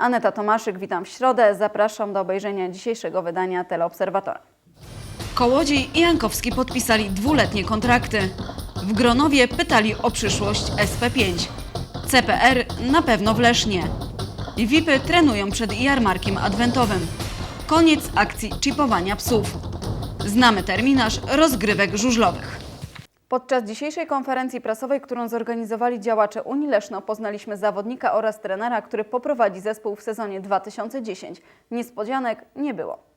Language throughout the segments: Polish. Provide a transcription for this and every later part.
Aneta Tomaszyk, witam w środę. Zapraszam do obejrzenia dzisiejszego wydania Teleobserwatora. Kołodziej i Jankowski podpisali dwuletnie kontrakty. W Gronowie pytali o przyszłość SP5. CPR na pewno w Lesznie. VIP-y trenują przed jarmarkiem adwentowym. Koniec akcji chipowania psów. Znamy terminarz rozgrywek żużlowych. Podczas dzisiejszej konferencji prasowej, którą zorganizowali działacze Unii Leszno, poznaliśmy zawodnika oraz trenera, który poprowadzi zespół w sezonie 2010. Niespodzianek nie było.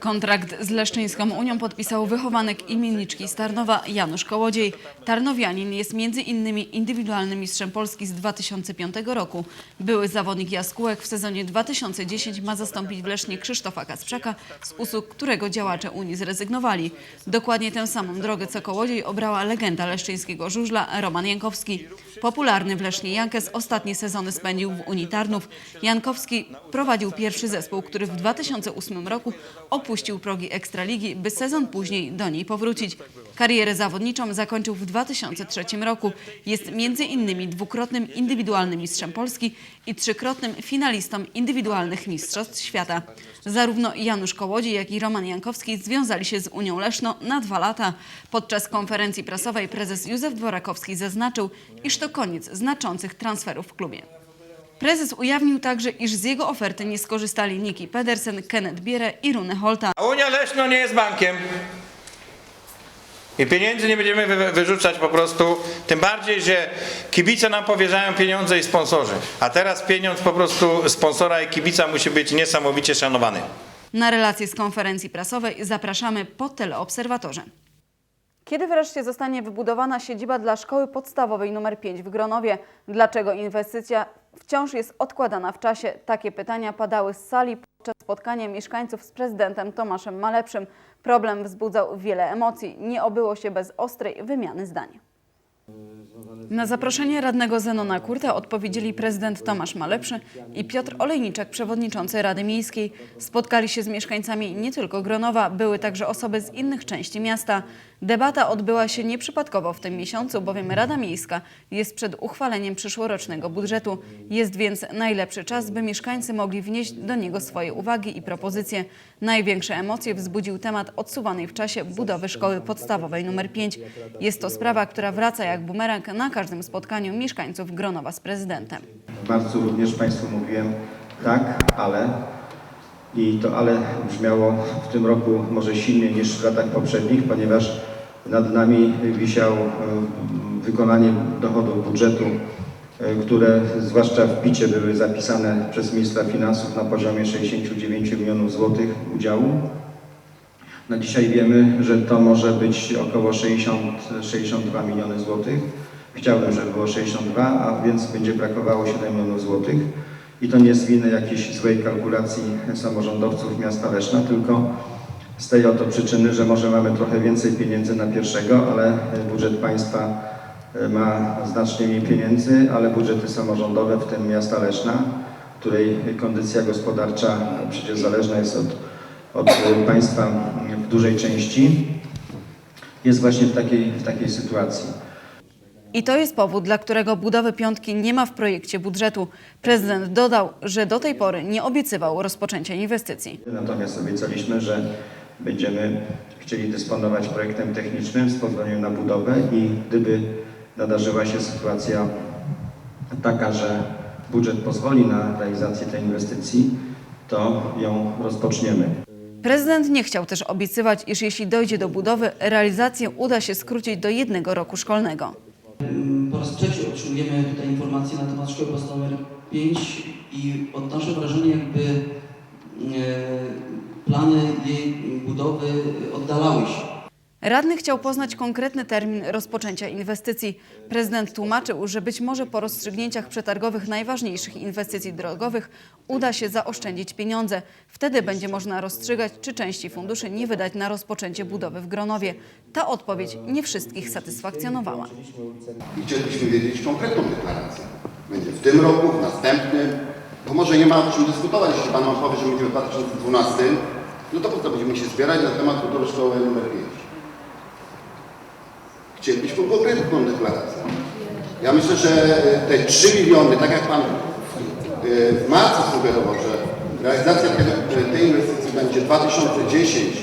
Kontrakt z Leszczyńską Unią podpisał wychowanek imienniczki z Tarnowa Janusz Kołodziej. Tarnowianin jest między innymi indywidualnym mistrzem Polski z 2005 roku. Były zawodnik Jaskółek w sezonie 2010 ma zastąpić w Lesznie Krzysztofa Kasprzaka, z usług którego działacze Unii zrezygnowali. Dokładnie tę samą drogę co Kołodziej obrała legenda leszczyńskiego żużla Roman Jankowski. Popularny w Lesznie Jankes ostatnie sezony spędził w Unii Tarnów. Jankowski prowadził pierwszy zespół, który w 2008 roku opuścił progi Ekstraligi, by sezon później do niej powrócić. Karierę zawodniczą zakończył w 2003 roku. Jest między innymi dwukrotnym indywidualnym mistrzem Polski i trzykrotnym finalistą indywidualnych mistrzostw świata. Zarówno Janusz Kołodziej, jak i Roman Jankowski związali się z Unią Leszno na dwa lata. Podczas konferencji prasowej prezes Józef Dworakowski zaznaczył, iż to koniec znaczących transferów w klubie. Prezes ujawnił także, iż z jego oferty nie skorzystali Niki Pedersen, Kenneth Bierę i Rune Holta. A Unia Leszno nie jest bankiem. I pieniędzy nie będziemy wy- wyrzucać po prostu. Tym bardziej, że kibice nam powierzają pieniądze i sponsorzy. A teraz pieniądz po prostu sponsora i kibica musi być niesamowicie szanowany. Na relację z konferencji prasowej zapraszamy po teleobserwatorze. Kiedy wreszcie zostanie wybudowana siedziba dla szkoły podstawowej nr 5 w Gronowie? Dlaczego inwestycja wciąż jest odkładana w czasie? Takie pytania padały z sali podczas spotkania mieszkańców z prezydentem Tomaszem Malepszym. Problem wzbudzał wiele emocji. Nie obyło się bez ostrej wymiany zdań. Na zaproszenie radnego Zenona Kurta odpowiedzieli prezydent Tomasz Malepszy i Piotr Olejniczak, przewodniczący Rady Miejskiej. Spotkali się z mieszkańcami nie tylko Gronowa, były także osoby z innych części miasta. Debata odbyła się nieprzypadkowo w tym miesiącu, bowiem Rada Miejska jest przed uchwaleniem przyszłorocznego budżetu. Jest więc najlepszy czas, by mieszkańcy mogli wnieść do niego swoje uwagi i propozycje. Największe emocje wzbudził temat odsuwanej w czasie budowy szkoły podstawowej nr 5. Jest to sprawa, która wraca jak bumerang na każdym spotkaniu mieszkańców Gronowa z prezydentem. W marcu również Państwu mówiłem tak, ale i to ale brzmiało w tym roku może silniej niż w latach poprzednich, ponieważ nad nami wisiał e, wykonanie dochodów budżetu, e, które zwłaszcza w PIT-cie były zapisane przez ministra finansów na poziomie 69 milionów złotych udziału. Na dzisiaj wiemy, że to może być około 60-62 miliony złotych. Chciałbym, żeby było 62, a więc będzie brakowało 7 milionów złotych. I to nie z winy jakiejś złej kalkulacji samorządowców miasta Leszna, tylko z tej oto przyczyny, że może mamy trochę więcej pieniędzy na pierwszego, ale budżet państwa e, ma znacznie mniej pieniędzy, ale budżety samorządowe, w tym miasta Leszna, której kondycja gospodarcza przecież zależna jest od, od e, państwa w dużej części, jest właśnie w takiej, w takiej sytuacji. I to jest powód, dla którego budowy piątki nie ma w projekcie budżetu. Prezydent dodał, że do tej pory nie obiecywał rozpoczęcia inwestycji. Natomiast obiecaliśmy, że będziemy chcieli dysponować projektem technicznym z pozwoleniem na budowę i gdyby nadarzyła się sytuacja taka, że budżet pozwoli na realizację tej inwestycji, to ją rozpoczniemy. Prezydent nie chciał też obiecywać, iż jeśli dojdzie do budowy, realizację uda się skrócić do jednego roku szkolnego. Po raz trzeci otrzymujemy tutaj informacje na temat szkoły podstawowej nr 5 i odnoszę wrażenie, jakby e, plany jej budowy oddalały się. Radny chciał poznać konkretny termin rozpoczęcia inwestycji. Prezydent tłumaczył, że być może po rozstrzygnięciach przetargowych najważniejszych inwestycji drogowych uda się zaoszczędzić pieniądze. Wtedy będzie można rozstrzygać, czy części funduszy nie wydać na rozpoczęcie budowy w Gronowie. Ta odpowiedź nie wszystkich satysfakcjonowała. I chcielibyśmy wiedzieć konkretną deklarację. Będzie w tym roku, w następnym, bo może nie ma o czym dyskutować, jeśli Pan nam powie, że będzie w 2012, no to po co będziemy się zbierać na temat budowy szkoły nr 5? Chcielibyśmy konkretną deklarację. Ja myślę, że te 3 miliony, tak jak Pan w marcu sugerował, że realizacja tego, tej inwestycji będzie 2010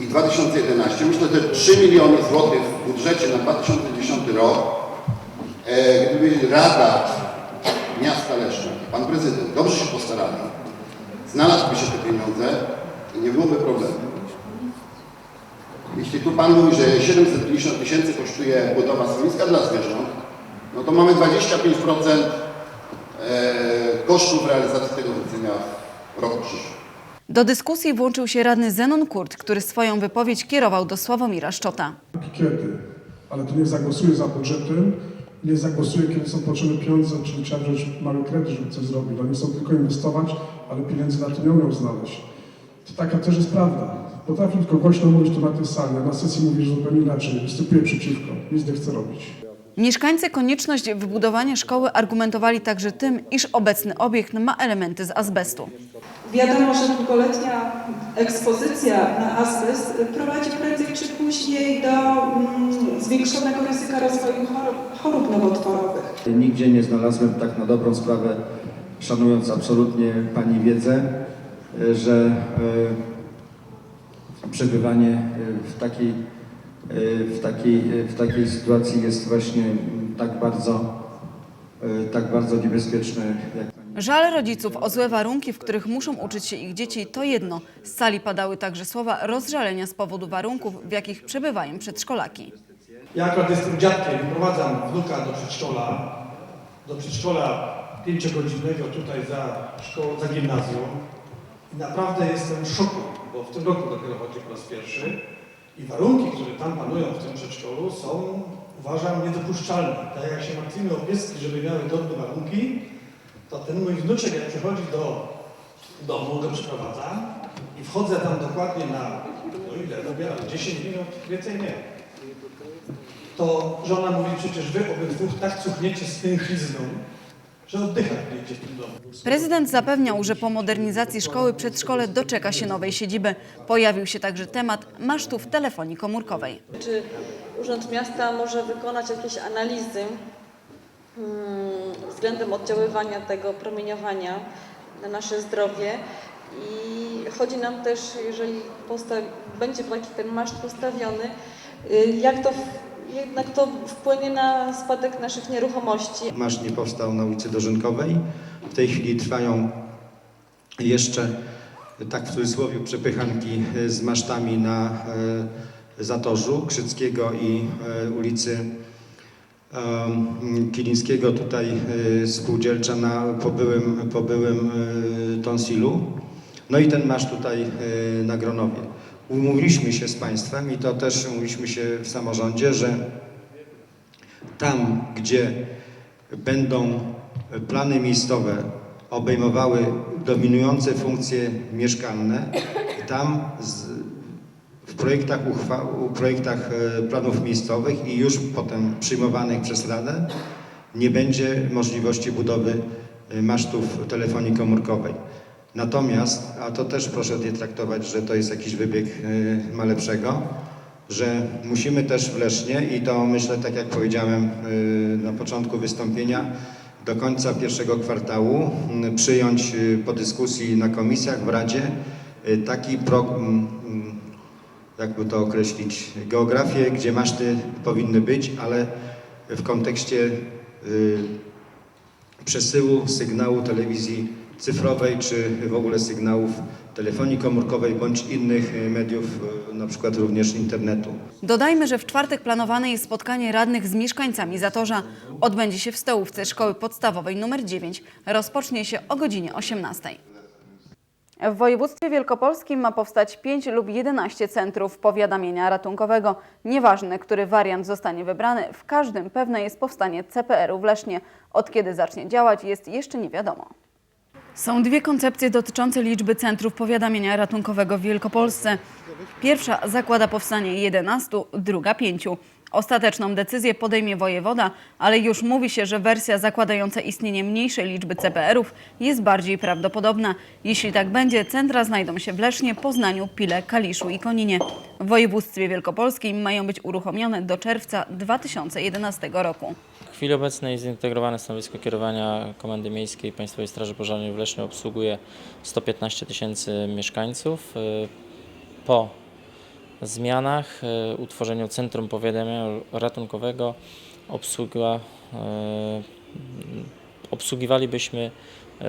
i 2011. Myślę, że 3 miliony złotych w budżecie na 2010 rok, e, gdyby Rada Miasta Leszna, Pan Prezydent dobrze się postarali, znalazłyby się te pieniądze i nie byłoby problemu. Jeśli tu Pan mówi, że 750 tysięcy kosztuje budowa schroniska dla zwierząt, no to mamy 25% e, kosztów realizacji tego wycenia w roku przyszłym. Do dyskusji włączył się radny Zenon Kurt, który swoją wypowiedź kierował do Sławomira Szczota. kiedy, ale to nie zagłosuje za budżetem, nie zagłosuje, kiedy są potrzebne pieniądze, czyli trzeba wziąć mały kredyt, żeby coś zrobić. Oni chcą tylko inwestować, ale pieniędzy na to nie umią znaleźć. To taka też jest prawda. Potrafię tylko głośno mówić tu na tej sali, a na sesji mówisz zupełnie inaczej. Występuję przeciwko, nic nie chcę robić. Mieszkańcy konieczność wybudowania szkoły argumentowali także tym, iż obecny obiekt ma elementy z azbestu. Wiadomo, że długoletnia ekspozycja na azbest prowadzi prędzej czy później do mm, zwiększonego ryzyka rozwoju chorób, chorób nowotworowych. Nigdzie nie znalazłem tak na dobrą sprawę, szanując absolutnie Pani wiedzę, że e, przebywanie e, w takiej, e, w takiej, e, w takiej sytuacji jest właśnie tak bardzo, tak bardzo niebezpieczne, Żal rodziców o złe warunki, w których muszą uczyć się ich dzieci, to jedno. Z sali padały także słowa rozżalenia z powodu warunków, w jakich przebywają przedszkolaki. Ja akurat jestem dziadkiem, wyprowadzam wnuka do przedszkola, do przedszkola pięciogodzinnego tutaj za szkołą, za gimnazjum i naprawdę jestem w szoku, bo w tym roku dopiero chodzi po raz pierwszy. I warunki, które tam panują w tym przedszkolu są, uważam, niedopuszczalne. Tak jak się martwimy o pieski, żeby miały godne warunki, to ten mój wnuczek, jak przychodzi do domu, go przeprowadza i wchodzę tam dokładnie na, no ile, ubieram 10 minut, więcej nie. To żona mówi, przecież wy obydwu tak cuchniecie z tęchlizną, że oddychać będziecie w tym domu. Prezydent zapewniał, że po modernizacji szkoły przedszkole doczeka się nowej siedziby. Pojawił się także temat masztów telefonii komórkowej. Czy Urząd Miasta może wykonać jakieś analizy mm, względem oddziaływania tego promieniowania na nasze zdrowie? I chodzi nam też, jeżeli będzie taki ten maszt postawiony, y, jak to jednak to wpłynie na spadek naszych nieruchomości. Maszt nie powstał na ulicy Dożynkowej. W tej chwili trwają jeszcze, tak w cudzysłowie, przepychanki z masztami na e, Zatorzu Krzyckiego i e, ulicy Kilińskiego, tutaj e, spółdzielcza na, po byłym, Tonsilu. No i ten masz tutaj na Gronowie. Umówiliśmy się z Państwem i to też umówiliśmy się w samorządzie, że tam, gdzie będą plany miejscowe obejmowały dominujące funkcje mieszkalne, tam z, w projektach, projektach e, planów miejscowych i już potem przyjmowanych przez Radę nie będzie możliwości budowy e, masztów telefonii komórkowej. Natomiast, a to też proszę nie traktować, że to jest jakiś wybieg e, ma lepszego, że musimy też w Lesznie i to myślę, tak jak powiedziałem y, na początku wystąpienia, do końca pierwszego kwartału y, przyjąć y, po dyskusji na komisjach w Radzie y, taki pro, mm, mm, jakby to określić, geografię, gdzie maszty powinny być, ale w kontekście y, przesyłu sygnału telewizji cyfrowej, czy w ogóle sygnałów telefonii komórkowej bądź innych y, mediów, y, na przykład również internetu. Dodajmy, że w czwartek planowane jest spotkanie radnych z mieszkańcami Zatorza. Odbędzie się w stołówce Szkoły Podstawowej nr 9. Rozpocznie się o godzinie 18. W województwie wielkopolskim ma powstać 5 lub 11 centrów powiadamiania ratunkowego. Nieważne, który wariant zostanie wybrany, w każdym pewne jest powstanie CPR-u w Lesznie. Od kiedy zacznie działać jest jeszcze nie wiadomo. Są dwie koncepcje dotyczące liczby centrów powiadamiania ratunkowego w Wielkopolsce. Pierwsza zakłada powstanie 11, druga 5. Ostateczną decyzję podejmie wojewoda, ale już mówi się, że wersja zakładająca istnienie mniejszej liczby CPR-ów jest bardziej prawdopodobna. Jeśli tak będzie, centra znajdą się w Lesznie, Poznaniu, Pile, Kaliszu i Koninie. W województwie wielkopolskim mają być uruchomione do czerwca 2011 roku. Chwili obecnej zintegrowane stanowisko kierowania Komendy Miejskiej Państwowej Straży Pożarnej w Lesznie obsługuje 115 tysięcy mieszkańców. Y, Po zmianach, y, utworzeniu Centrum Powiadamiania Ratunkowego obsługa, y, obsługiwalibyśmy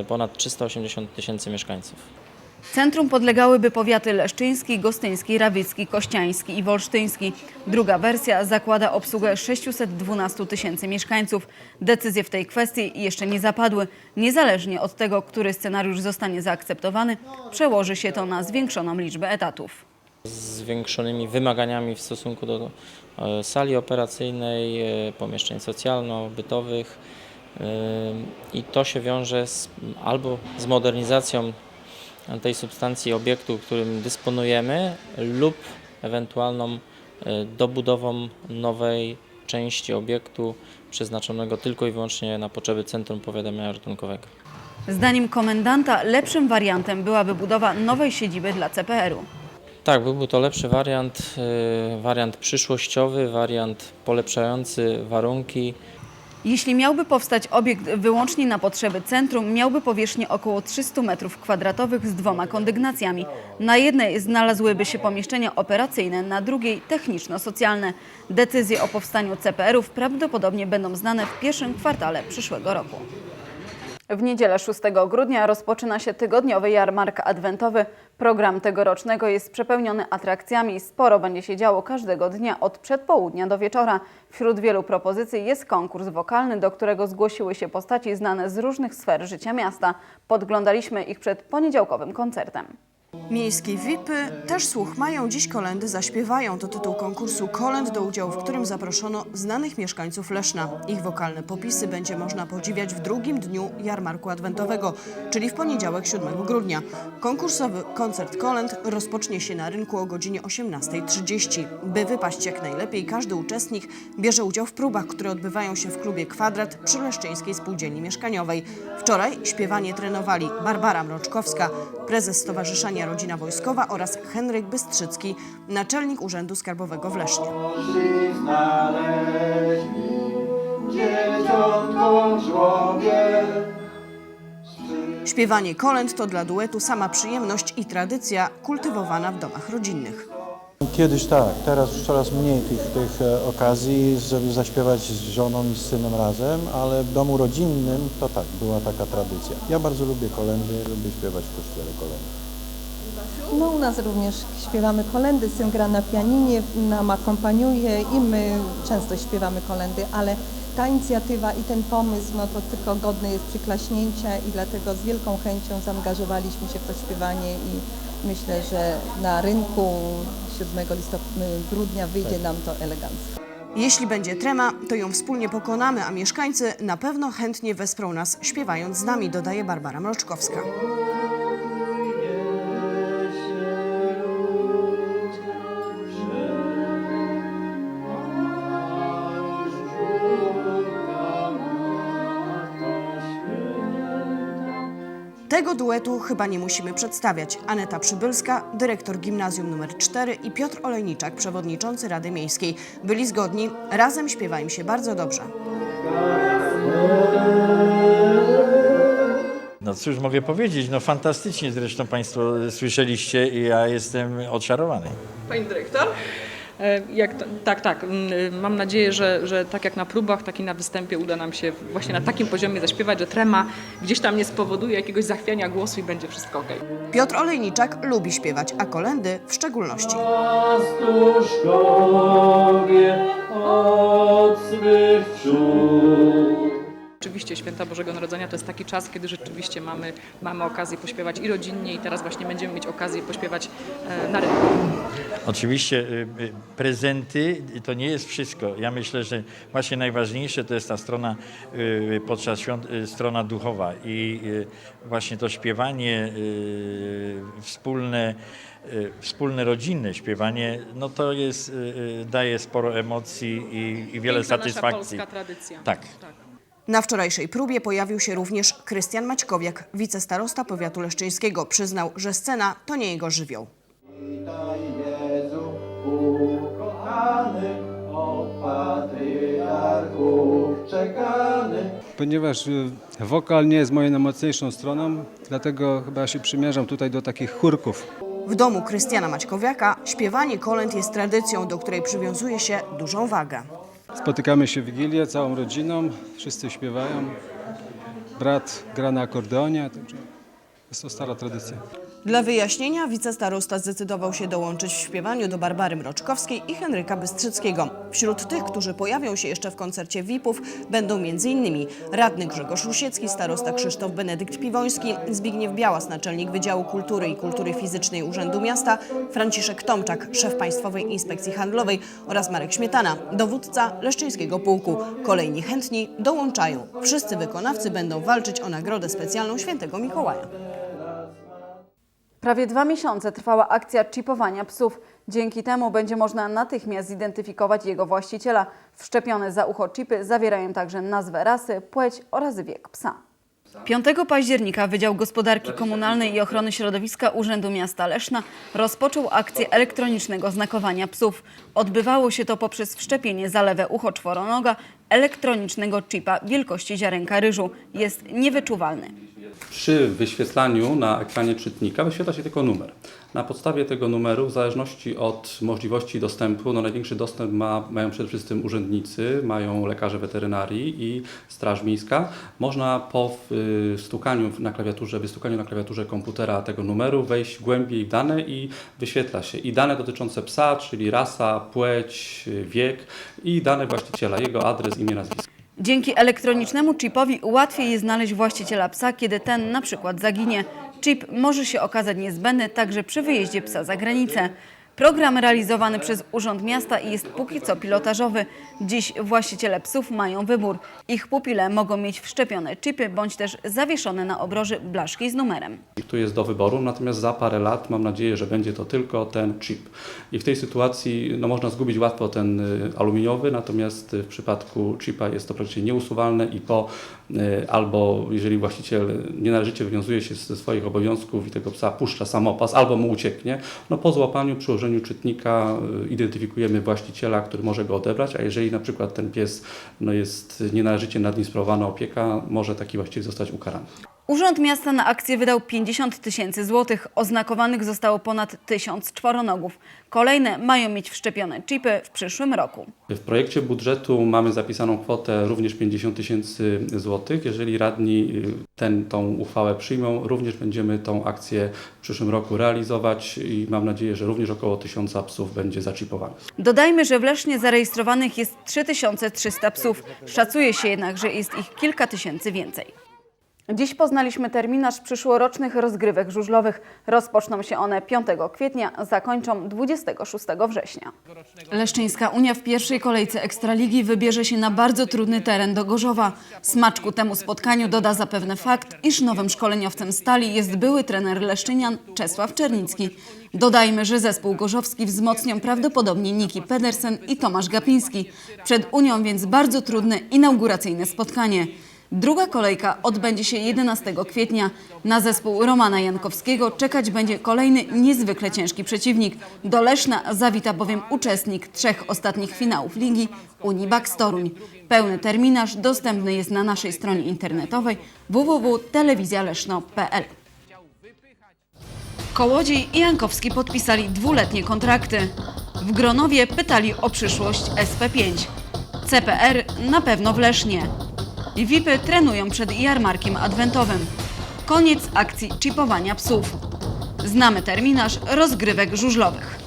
ponad 380 tysięcy mieszkańców. Centrum podlegałyby powiaty leszczyński, gostyński, rawicki, kościański i wolsztyński. Druga wersja zakłada obsługę 612 tysięcy mieszkańców. Decyzje w tej kwestii jeszcze nie zapadły. Niezależnie od tego, który scenariusz zostanie zaakceptowany, przełoży się to na zwiększoną liczbę etatów. zwiększonymi wymaganiami w stosunku do e, sali operacyjnej, e, pomieszczeń socjalno-bytowych e, i to się wiąże z, albo z modernizacją tej substancji obiektu, którym dysponujemy lub ewentualną e, dobudową nowej części obiektu przeznaczonego tylko i wyłącznie na potrzeby Centrum Powiadamiania Ratunkowego. Zdaniem komendanta lepszym wariantem byłaby budowa nowej siedziby dla CPR-u. Tak, byłby to lepszy wariant, y, wariant przyszłościowy, wariant polepszający warunki. Jeśli miałby powstać obiekt wyłącznie na potrzeby centrum, miałby powierzchnię około 300 m2 z dwoma kondygnacjami. Na jednej znalazłyby się pomieszczenia operacyjne, na drugiej techniczno-socjalne. Decyzje o powstaniu CPR-ów prawdopodobnie będą znane w pierwszym kwartale przyszłego roku. W niedzielę 6 grudnia rozpoczyna się tygodniowy jarmark adwentowy. Program tegorocznego jest przepełniony atrakcjami. Sporo będzie się działo każdego dnia od przedpołudnia do wieczora. Wśród wielu propozycji jest konkurs wokalny, do którego zgłosiły się postaci znane z różnych sfer życia miasta. Podglądaliśmy ich przed poniedziałkowym koncertem. Miejskie VIPy też słuch mają. Dziś kolendy zaśpiewają. To tytuł konkursu Kolęd, do udziału w którym zaproszono znanych mieszkańców Leszna. Ich wokalne popisy będzie można podziwiać w drugim dniu jarmarku adwentowego, czyli w poniedziałek 7 grudnia. Konkursowy koncert Kolęd rozpocznie się na rynku o godzinie 18.30. By wypaść jak najlepiej, każdy uczestnik bierze udział w próbach, które odbywają się w klubie Kwadrat przy Leszczyńskiej Spółdzielni Mieszkaniowej. Wczoraj śpiewanie trenowali Barbara Mroczkowska, prezes Stowarzyszenia Rodzina Wojskowa oraz Henryk Bystrzycki, naczelnik Urzędu Skarbowego w Lesznie. Śpiewanie kolęd to dla duetu sama przyjemność i tradycja kultywowana w domach rodzinnych. Kiedyś tak, teraz już coraz mniej tych, tych e, okazji, żeby zaśpiewać z żoną i z synem razem, ale w domu rodzinnym to tak, była taka tradycja. Ja bardzo lubię kolendy, lubię śpiewać w kościele kolendy. No u nas również śpiewamy kolendy, syn gra na pianinie, nam akompaniuje i my często śpiewamy kolendy, ale ta inicjatywa i ten pomysł, no to tylko godny jest przyklaśnięcia i dlatego z wielką chęcią zaangażowaliśmy się w to śpiewanie i myślę, że na rynku 7 listopada, grudnia wyjdzie nam to elegancko. Jeśli będzie trema, to ją wspólnie pokonamy, a mieszkańcy na pewno chętnie wesprą nas śpiewając z nami, dodaje Barbara Mroczkowska. Tego duetu chyba nie musimy przedstawiać. Aneta Przybylska, dyrektor gimnazjum nr 4 i Piotr Olejniczak, przewodniczący Rady Miejskiej. Byli zgodni, razem śpiewa im się bardzo dobrze. No cóż mogę powiedzieć, no fantastycznie zresztą Państwo słyszeliście i ja jestem odczarowany. Pani dyrektor? E, Jak to, tak, tak. Mm, Mam nadzieję, że, że tak jak na próbach, tak i na występie uda nam się właśnie na takim poziomie zaśpiewać, że trema gdzieś tam nie spowoduje jakiegoś zachwiania głosu i będzie wszystko ok. Piotr Olejniczak lubi śpiewać, a kolendy w szczególności. Oczywiście święta Bożego Narodzenia to jest taki czas, kiedy rzeczywiście mamy, mamy okazję pośpiewać i rodzinnie i teraz właśnie będziemy mieć okazję pośpiewać e, na rynku. Oczywiście y, y, prezenty to nie jest wszystko. Ja myślę, że właśnie najważniejsze to jest ta strona y, podczas świąt, y, strona duchowa i y, właśnie to śpiewanie y, wspólne, y, wspólne rodzinne śpiewanie, no to jest, y, y, daje sporo emocji i, i wiele Piękna satysfakcji. Nasza polska tradycja. Tak. Na wczorajszej próbie pojawił się również Krystian Maćkowiak, wicestarosta powiatu leszczyńskiego. Przyznał, że scena to nie jego żywioł. Witaj Jezu, ukochany, o patriarchu czekany. Ponieważ y, wokal nie jest moją najmocniejszą stroną, dlatego chyba się przymierzam tutaj do takich chórków. W domu Krystiana Maćkowiaka śpiewanie kolęd jest tradycją, do której przywiązuje się dużą wagę. Spotykamy się w Wigilię całą rodziną, wszyscy śpiewają. Brat gra na akordeonie, także jest to stara tradycja. Dla wyjaśnienia wicestarosta zdecydował się dołączyć w śpiewaniu do Barbary Mroczkowskiej i Henryka Bystrzyckiego. Wśród tych, którzy pojawią się jeszcze w koncercie VIP-ów będą m.in. radny Grzegorz Rusiecki, starosta Krzysztof Benedykt Piwoński, Zbigniew Białas, naczelnik Wydziału Kultury i Kultury Fizycznej Urzędu Miasta, Franciszek Tomczak, szef Państwowej Inspekcji Handlowej oraz Marek Śmietana, dowódca Leszczyńskiego Pułku. Kolejni chętni dołączają. Wszyscy wykonawcy będą walczyć o nagrodę specjalną Świętego Mikołaja. Prawie dwa miesiące trwała akcja chipowania psów. Dzięki temu będzie można natychmiast zidentyfikować jego właściciela. Wszczepione za ucho chipy zawierają także nazwę rasy, płeć oraz wiek psa. 5 października Wydział Gospodarki Komunalnej i Ochrony Środowiska Urzędu Miasta Leszna rozpoczął akcję elektronicznego znakowania psów. Odbywało się to poprzez wszczepienie za lewe ucho czworonoga elektronicznego chipa wielkości ziarenka ryżu. Jest niewyczuwalny. Przy wyświetlaniu na ekranie czytnika wyświetla się tylko numer. Na podstawie tego numeru, w zależności od możliwości dostępu, no największy dostęp ma, mają przede wszystkim urzędnicy, mają lekarze weterynarii i Straż Miejska. Można po y, stukaniu na klawiaturze, wystukaniu na klawiaturze komputera tego numeru wejść głębiej w dane i wyświetla się i dane dotyczące psa, czyli rasa, płeć, wiek i dane właściciela, jego adres, imię, nazwisko. Dzięki elektronicznemu chipowi łatwiej jest znaleźć właściciela psa, kiedy ten na przykład zaginie. Chip może się okazać niezbędny także przy wyjeździe psa za granicę. Program realizowany przez Urząd Miasta jest póki co pilotażowy. Dziś właściciele psów mają wybór. Ich pupile mogą mieć wszczepione chipy bądź też zawieszone na obroży blaszki z numerem. Tu jest do wyboru, natomiast za parę lat mam nadzieję, że będzie to tylko ten chip. I w tej sytuacji no, można zgubić łatwo ten y, aluminiowy, natomiast y, w przypadku chipa jest to praktycznie nieusuwalne i po y, albo jeżeli właściciel nienależycie wywiązuje się ze swoich obowiązków i tego psa puszcza samopas, albo mu ucieknie, no po złapaniu przy ułożeniu czytnika y, identyfikujemy właściciela, który może go odebrać, a jeżeli na przykład ten pies no, jest nienależycie nad nim sprawowana opieka, może taki właściciel zostać ukarany. Urząd Miasta na akcję wydał 50 tysięcy złotych. Oznakowanych zostało ponad tysiąc czworonogów. Kolejne mają mieć wszczepione chipy w przyszłym roku. W projekcie budżetu mamy zapisaną kwotę również 50 tysięcy złotych. Jeżeli radni y, ten, tą uchwałę przyjmą, również będziemy tą akcję w przyszłym roku realizować i mam nadzieję, że również około tysiąca psów będzie zaczipowanych. Dodajmy, że w Lesznie zarejestrowanych jest 3300 psów. Szacuje się jednak, że jest ich kilka tysięcy więcej. Dziś poznaliśmy terminarz przyszłorocznych rozgrywek żużlowych. Rozpoczną się one 5 kwietnia, zakończą 26 września. Leszczyńska Unia w pierwszej kolejce Ekstraligi wybierze się na bardzo trudny teren do Gorzowa. Smaczku temu spotkaniu doda zapewne fakt, iż nowym szkoleniowcem stali jest były trener Leszczynian Czesław Czernicki. Dodajmy, że zespół gorzowski wzmocnią prawdopodobnie Niki Pedersen i Tomasz Gapiński. Przed Unią więc bardzo trudne inauguracyjne spotkanie. Druga kolejka odbędzie się 11 kwietnia. Na zespół Romana Jankowskiego czekać będzie kolejny niezwykle ciężki przeciwnik. Do Leszna zawita bowiem uczestnik trzech ostatnich finałów ligi Unibak Toruń. Pełny terminarz dostępny jest na naszej stronie internetowej www.telewizjaleszno.pl. Kołodziej i Jankowski podpisali dwuletnie kontrakty. W Gronowie pytali o przyszłość SP5. CPR na pewno w Lesznie. VIP-y trenują przed jarmarkiem adwentowym. Koniec akcji chipowania psów. Znamy terminarz rozgrywek żużlowych.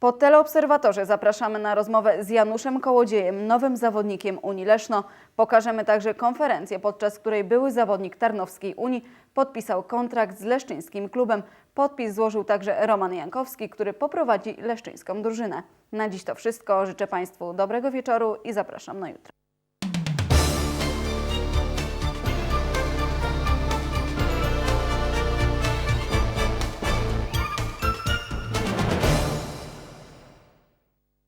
Po teleobserwatorze zapraszamy na rozmowę z Januszem Kołodziejem, nowym zawodnikiem Unii Leszno. Pokażemy także konferencję, podczas której były zawodnik Tarnowskiej Unii podpisał kontrakt z leszczyńskim klubem. Podpis złożył także Roman Jankowski, który poprowadzi leszczyńską drużynę. Na dziś to wszystko. Życzę Państwu dobrego wieczoru i zapraszam na jutro.